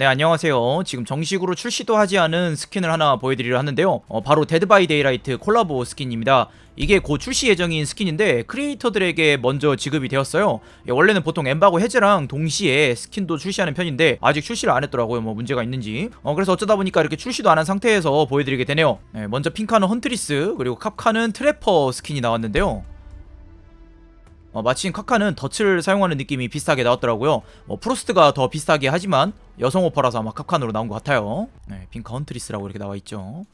네 안녕하세요. 지금 정식으로 출시도 하지 않은 스킨을 하나 보여드리려 하는데요. 어, 바로 데드 바이 데이라이트 콜라보 스킨입니다. 이게 곧 출시 예정인 스킨인데 크리에이터들에게 먼저 지급이 되었어요. 예, 원래는 보통 엠바고 해제랑 동시에 스킨도 출시하는 편인데 아직 출시를 안 했더라고요. 뭐 문제가 있는지. 어, 그래서 어쩌다 보니까 이렇게 출시도 안 한 상태에서 보여드리게 되네요. 네, 먼저 핑카는 헌트리스 그리고 캅카는 트래퍼 스킨이 나왔는데요 어, 마침 카카는 덫을 사용하는 느낌이 비슷하게 나왔더라고요. 뭐 프로스트가 더 비슷하게 하지만 여성 오퍼라서 아마 카칸으로 나온 것 같아요. 네, 핑카 헌트리스라고 이렇게 나와 있죠.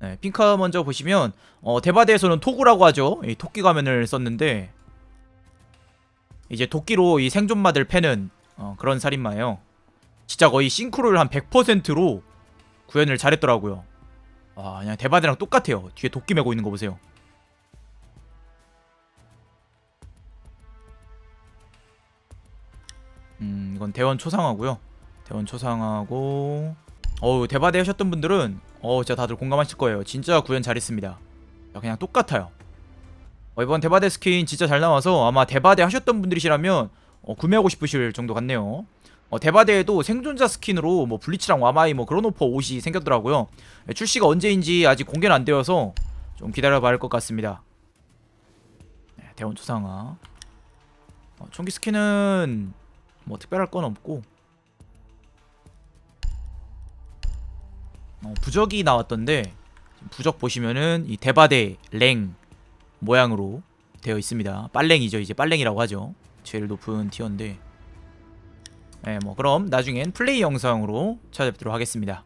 네, 핑카 먼저 보시면 어, 대바대에서는 토구라고 하죠. 이 토끼 가면을 썼는데 이제 도끼로 이 생존마들 패는 어, 그런 살인마예요. 진짜 거의 싱크로를 한 100%로 구현을 잘했더라고요. 아, 그냥 대바대랑 똑같아요. 뒤에 도끼 메고 있는 거 보세요. 음, 이건 대원 초상하고요. 대원 초상하고 어우 대바대 하셨던 분들은 어 진짜 다들 공감하실 거예요. 진짜 구현 잘했습니다. 야, 그냥 똑같아요. 어, 이번 대바대 스킨 진짜 잘 나와서 아마 대바대 하셨던 분들이시라면 어, 구매하고 싶으실 정도 같네요. 어, 대바대에도 생존자 스킨으로 뭐 블리치랑 와마이 뭐 그런 오퍼 옷이 생겼더라고요. 예, 출시가 언제인지 아직 공개는 안 되어서 좀 기다려봐야 할 것 같습니다. 네, 대원 초상화. 어, 총기 스킨은 뭐 특별할 건 없고 어, 부적이 나왔던데 부적 보시면은 이 대바대 랭 모양으로 되어 있습니다. 빨랭이죠 이제 빨랭이라고 하죠. 제일 높은 티어인데. 네, 뭐 그럼 나중엔 플레이 영상으로 찾아뵙도록 하겠습니다.